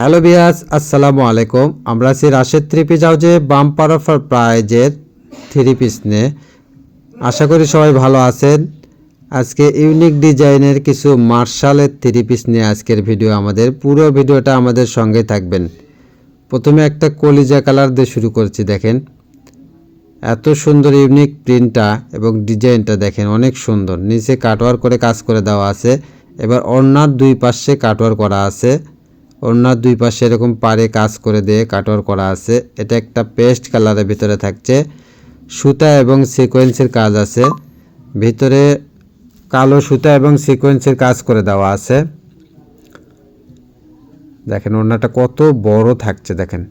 Hello বিয়াস আসসালামু আলাইকুম। আমরা আছি রাশেদ থ্রি পিস হাউজে বাম্পার অফার প্রাইজের থ্রি পিস নিয়ে। আশা করি সবাই ভালো আছেন। আজকে ইউনিক ডিজাইনের কিছু মার্শালের থ্রি পিস নিয়ে আজকের ভিডিও আমাদের। পুরো ভিডিওটা আমাদের সঙ্গে থাকবেন। প্রথমে একটা কলিজা কালার দিয়ে শুরু করছি, দেখেন। এত সুন্দর ইউনিক প্রিন্টটা এবং ডিজাইনটা দেখেন, অনেক সুন্দর। নিচে কাটওয়ার করে কাজ করে দেওয়া আছে। এবার অন্যার দুই পাশে কাটওয়ার করা আছে। ওড়নার দুই পাশে এরকম পারে কাজ করে দিয়ে কাটওয়ার করা আছে। এটা একটা পেস্ট কালারের ভিতরে থাকছে। সুতা এবং সিকোয়েন্সের কাজ আছে। ভিতরে কালো সুতা এবং সিকোয়েন্সের কাজ করে দেওয়া আছে। দেখেন ওড়নাটা কত বড় থাকছে, দেখেন।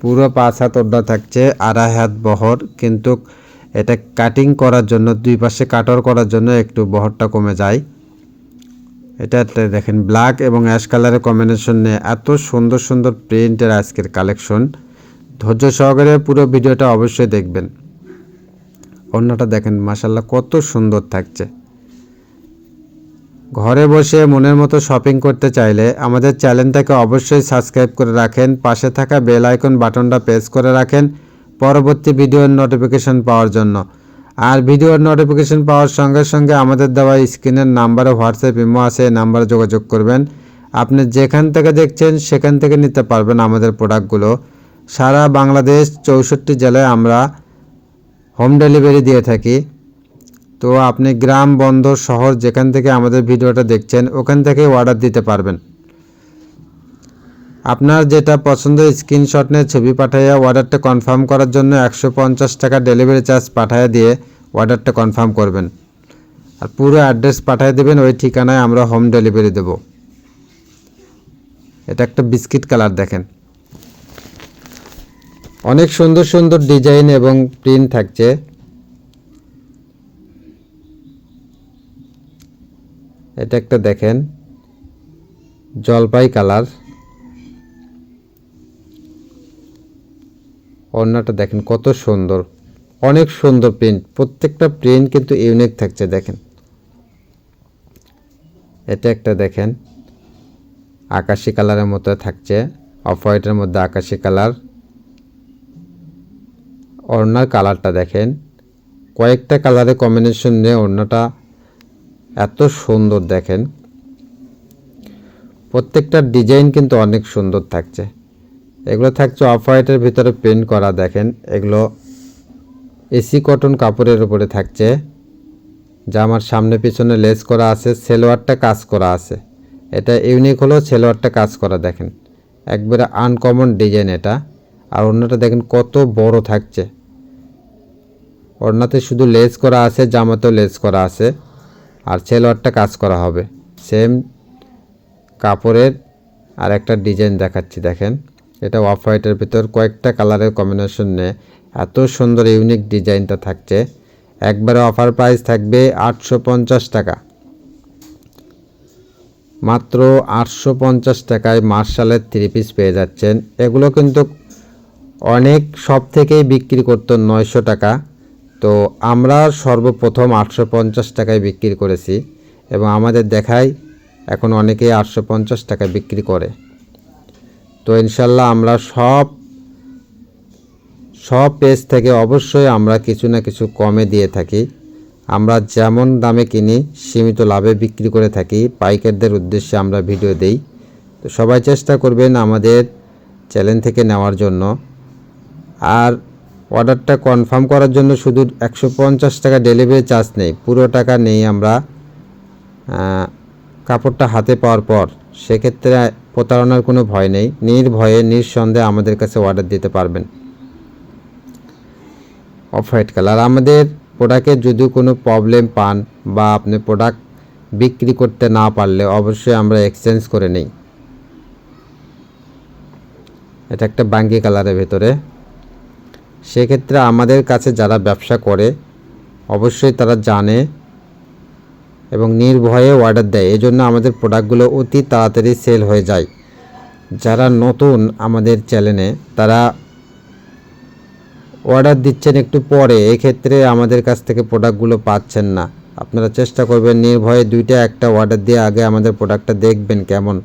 পুরো পাঁচ হাত ওড়না থাকছে, আড়াই হাত বহর। কিন্তু এটা কাটিং করার জন্য, দুই পাশে কাটর করার জন্য একটু বহরটা কমে যায়। এটা একটা দেখেন ব্ল্যাক এবং অ্যাশ কালারের কম্বিনেশন এত সুন্দর সুন্দর প্রিন্টের আজকের কালেকশন ধৈর্য সহকারে পুরো ভিডিওটা অবশ্যই দেখবেন। অন্যটা দেখেন মাসাল্লাহ কত সুন্দর থাকছে। ঘরে বসে মনের মতো শপিং করতে চাইলে আমাদের চ্যানেলটাকে অবশ্যই সাবস্ক্রাইব করে রাখেন, পাশে থাকা বেল আইকন বাটনটা প্রেস করে রাখেন, পরবর্তী ভিডিওর নোটিফিকেশন পাওয়ার জন্য। আর ভিডিওর নোটিফিকেশন পাওয়ার সঙ্গে সঙ্গে আমাদের দেওয়া স্ক্রিনের নাম্বারে হোয়াটসঅ্যাপ ইমো আছে, এই নাম্বারে যোগাযোগ করবেন। আপনি যেখান থেকে দেখছেন সেখান থেকে নিতে পারবেন আমাদের প্রোডাক্টগুলো সারা বাংলাদেশ চৌষট্টি জেলায় আমরা হোম ডেলিভারি দিয়ে থাকি। তো আপনি গ্রাম, বন্দর, শহর যেখান থেকে আমাদের ভিডিওটা দেখছেন, ওখান থেকে অর্ডার দিতে পারবেন। আপনার যেটা পছন্দ স্ক্রিনশট নিয়ে ছবি পাঠাইয়া অর্ডারটা কনফার্ম করার জন্য একশো পঞ্চাশ টাকা ডেলিভারি চার্জ পাঠিয়ে দিয়ে অর্ডারটা কনফার্ম করবেন। আর পুরো অ্যাড্রেস পাঠিয়ে দেবেন, ওই ঠিকানায় আমরা হোম ডেলিভারি দেব। এটা একটা বিস্কিট কালার দেখেন। অনেক সুন্দর সুন্দর ডিজাইন এবং প্রিন্ট থাকছে। এটা একটা দেখেন, জলপাই কালার ওড়নাটা দেখেন কত সুন্দর। অনেক সুন্দর প্রিন্ট প্রত্যেকটা প্রিন্ট কিন্তু ইউনিক থাকছে, দেখেন। এটা একটা দেখেন, আকাশি কালারের মতো থাকছে অফ হোয়াইটের মধ্যে আকাশি কালার ওড়নার কালারটা দেখেন, কয়েকটা কালারের কম্বিনেশন নিয়ে ওড়নাটা এত সুন্দর দেখেন। প্রত্যেকটা ডিজাইন কিন্তু অনেক সুন্দর থাকছে। এগুলো থাকছে অফ হোয়াইটের ভিতরে প্রিন্ট করা, দেখেন। এগুলো এসি কটন কাপড়ের উপরে থাকছে। জামার সামনে পিছনে লেস করা আছে, সেলোয়ারটা কাজ করা আছে। এটা ইউনিক হলো সেলোয়ারটা কাজ করা, দেখেন। একবারে আনকমন ডিজাইন এটা। আর অন্যটা দেখেন কত বড় থাকছে। ওড়নাতে শুধু লেস করা আছে, জামাতেও লেস করা আছে। আর সেলোয়ারটা কাজ করা হবে। সেম কাপড়ের আর একটা ডিজাইন দেখাচ্ছি, দেখেন। এটা অফ হোয়াইটের ভিতর কয়েকটা কালারের কম্বিনেশন নিয়ে। এত সুন্দর ইউনিক ডিজাইনটা থাকছে। একবারে অফার প্রাইস থাকবে আটশো পঞ্চাশ টাকা। মাত্র আটশো পঞ্চাশ টাকায় মার্শালের থ্রি পিস পেয়ে যাচ্ছেন। এগুলো কিন্তু অনেক সব থেকেই বিক্রি করতো নয়শো টাকা। তো আমরা সর্বপ্রথম আটশো পঞ্চাশ টাকায় বিক্রি করেছি এবং আমাদের দেখায় এখন অনেকেই আটশো টাকায় বিক্রি করে। তো ইনশাল্লাহ আমরা সব সব পেজ থেকে অবশ্যই আমরা কিছু না কিছু কমে দিয়ে থাকি। আমরা যেমন দামে কিনি, সীমিত লাভে বিক্রি করে থাকি। পাইকারদের উদ্দেশ্যে আমরা ভিডিও দেই। তো সবাই চেষ্টা করবেন আমাদের চ্যানেল থেকে নেওয়ার জন্য। আর অর্ডারটা কনফার্ম করার জন্য শুধু একশো পঞ্চাশ টাকা ডেলিভারি চার্জ নেই। পুরো টাকা নেই আমরা কাপড়টা হাতে পাওয়ার পর সেক্ষেত্রে প্রতারণার কোনো ভয় নেই। নির্ভয়ে, নিঃসন্দেহে আমাদের কাছে অর্ডার দিতে পারবেন। অফ হোয়াইট কালার আমাদের প্রোডাক্টে যদি কোনো প্রবলেম পান বা আপনি প্রোডাক্ট বিক্রি করতে না পারলে অবশ্যই আমরা এক্সচেঞ্জ করে নেই। এটা একটা বাঙ্গি কালারের ভেতরে। সেক্ষেত্রে আমাদের কাছে যারা ব্যবসা করে, অবশ্যই তারা জানে এবং নির্ভয়ে অর্ডার দেয়। এই জন্য আমাদের প্রোডাক্টগুলো অতি তাড়াতাড়ি সেল হয়ে যায়। যারা নতুন আমাদের চ্যানেলে, তারা অর্ডার দিচ্ছেন একটু পরে, এক্ষেত্রে আমাদের কাছ থেকে প্রোডাক্টগুলো পাচ্ছেন না। আপনারা চেষ্টা করবেন নির্ভয়ে দুইটা, একটা অর্ডার দিয়ে আগে আমাদের প্রোডাক্টটা দেখবেন কেমন।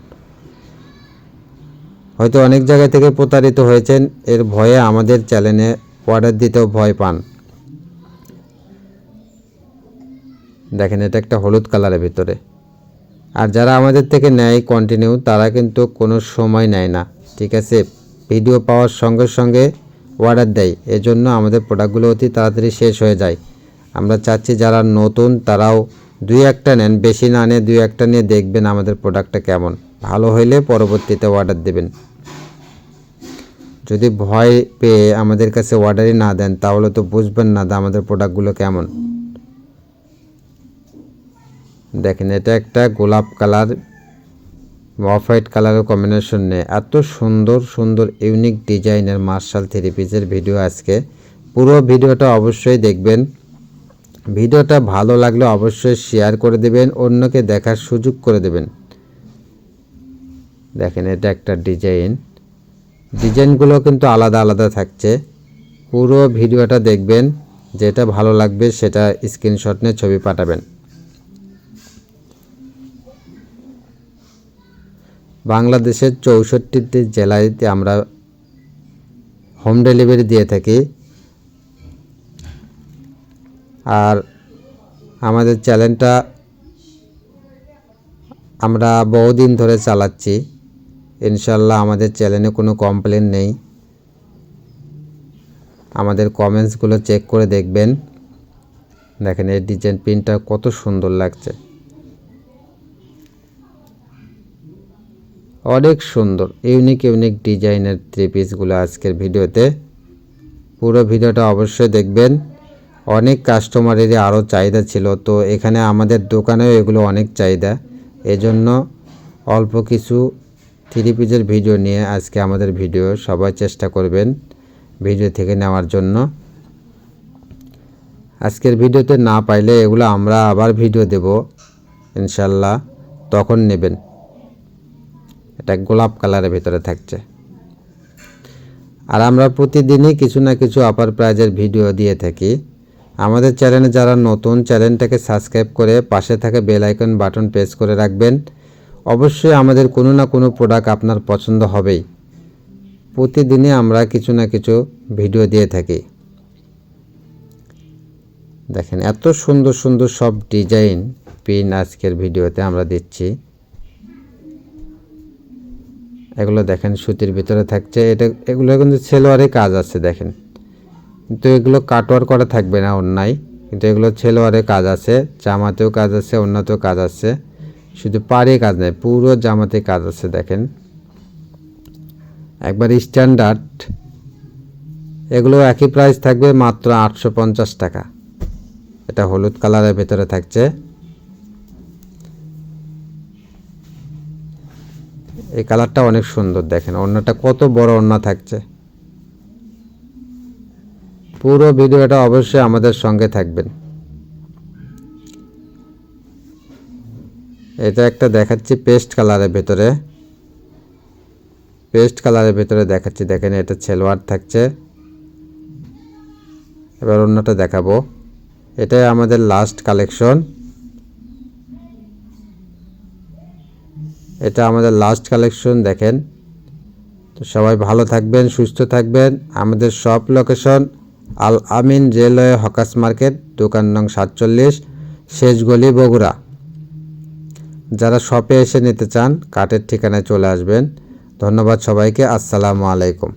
হয়তো অনেক জায়গা থেকে প্রতারিত হয়েছেন, এর ভয়ে আমাদের চ্যানেলে অর্ডার দিতেও ভয় পান। দেখেন, এটা একটা হলুদ কালারের ভিতরে। আর যারা আমাদের থেকে নেয় কন্টিনিউ তারা কিন্তু কোনো সময় নেয় না, ঠিক আছে? ভিডিও পাওয়ার সঙ্গে সঙ্গে অর্ডার দেয়, এজন্য আমাদের প্রোডাক্টগুলো অতি তাড়াতাড়ি শেষ হয়ে যায়। আমরা চাচ্ছি যারা নতুন, তারাও দুই একটা নেন, বেশি না নিয়ে দুই একটা নিয়ে দেখবেন আমাদের প্রোডাক্টটা কেমন। ভালো হইলে পরবর্তীতে অর্ডার দেবেন। যদি ভয় পেয়ে আমাদের কাছে অর্ডারই না দেন, তাহলে তো বুঝবেন না আমাদের প্রোডাক্টগুলো কেমন। দেখেন, এটা একটা গোলাপ কালার অফ হোয়াইট কালারের কম্বিনেশন নেই। এত সুন্দর সুন্দর ইউনিক ডিজাইনের মার্শাল থ্রি পিসের ভিডিও আজকে। পুরো ভিডিওটা অবশ্যই দেখবেন। ভিডিওটা ভালো লাগলে অবশ্যই শেয়ার করে দেবেন, অন্যকে দেখার সুযোগ করে দেবেন। দেখেন, এটা একটা ডিজাইন ডিজাইনগুলো কিন্তু আলাদা আলাদা থাকছে। পুরো ভিডিওটা দেখবেন, যেটা ভালো লাগবে সেটা স্ক্রিনশট নিয়ে ছবি পাঠাবেন। বাংলাদেশের চৌষট্টিটি জেলায় আমরা হোম ডেলিভারি দিয়ে থাকি। আর আমাদের চ্যানেলটা আমরা বহুদিন ধরে চালাচ্ছি। ইনশাল্লাহ আমাদের চ্যানেলে কোনো কমপ্লেন নেই। আমাদের কমেন্টসগুলো চেক করে দেখবেন। দেখেন এই ডিজাইন প্রিন্টটা কত সুন্দর লাগছে। অনেক সুন্দর ইউনিক ইউনিক ডিজাইনের থ্রি পিসগুলো আজকের ভিডিওতে। পুরো ভিডিওটা অবশ্যই দেখবেন। অনেক কাস্টমারেরই আরও চাহিদা ছিল, তো এখানে আমাদের দোকানেও এগুলো অনেক চাহিদা। এজন্য অল্প কিছু থ্রি পিসের ভিডিও নিয়ে আজকে আমাদের ভিডিও সবাই চেষ্টা করবেন ভিডিও থেকে নেওয়ার জন্য। আজকের ভিডিওতে না পাইলে এগুলো আমরা আবার ভিডিও দেব, ইনশাল্লাহ, তখন নেবেন। এটা গোলাপ কালারের ভিতরে থাকছে। আর আমরা প্রতিদিনই কিছু না কিছু আপার প্রাইজের ভিডিও দিয়ে থাকি। আমাদের চ্যানেলে যারা নতুন চ্যানেলটাকে সাবস্ক্রাইব করে পাশে থাকা বেল আইকন বাটন প্রেস করে রাখবেন। অবশ্যই আমাদের কোনো না কোনো প্রোডাক্ট আপনার পছন্দ হবেই। প্রতিদিনই আমরা কিছু না কিছু ভিডিও দিয়ে থাকি। দেখেন, এত সুন্দর সুন্দর সব ডিজাইন পিন আজকের ভিডিওতে আমরা দিচ্ছি। এগুলো দেখেন সুতির ভিতরে থাকছে। এটা, এগুলো কিন্তু সেলোয়ারে কাজ আছে, দেখেন। কিন্তু এগুলো কাটওয়ার করা থাকবে না অন্যায়। কিন্তু এগুলো ছেলোয়ারে কাজ আছে, জামাতেও কাজ আছে, অন্যতেও কাজ আছে। শুধু পাড়ে কাজ নেই পুরো জামাতে কাজ আছে, দেখেন। একবার স্ট্যান্ডার্ড এগুলো একই প্রাইস থাকবে মাত্র আটশো পঞ্চাশ টাকা। এটা হলুদ কালারের ভেতরে থাকছে। এই কালারটা অনেক সুন্দর দেখেন, অন্যটা কত বড় অন্য থাকছে। পুরো ভিডিওটা অবশ্যই আমাদের সঙ্গে থাকবেন। এটা একটা দেখাচ্ছি পেস্ট কালারের ভেতরে। পেস্ট কালারের ভেতরে দেখাচ্ছি, দেখেন এটা সেলোয়ার থাকছে। এবার অন্যটা দেখাবো। এটাই আমাদের লাস্ট কালেকশন এটা আমাদের লাস্ট কালেকশন দেখেন। তো সবাই ভালো থাকবেন, সুস্থ থাকবেন। আমাদের সব location Al Amin railway hawkers market, দোকান নং সাতচল্লিশ, শেষ গলি, বগুড়া। যারা শপে এসে নিতে চান, কাঠের ঠিকানায় চলে আসবেন। ধন্যবাদ সবাইকে, আসসালামু আলাইকুম।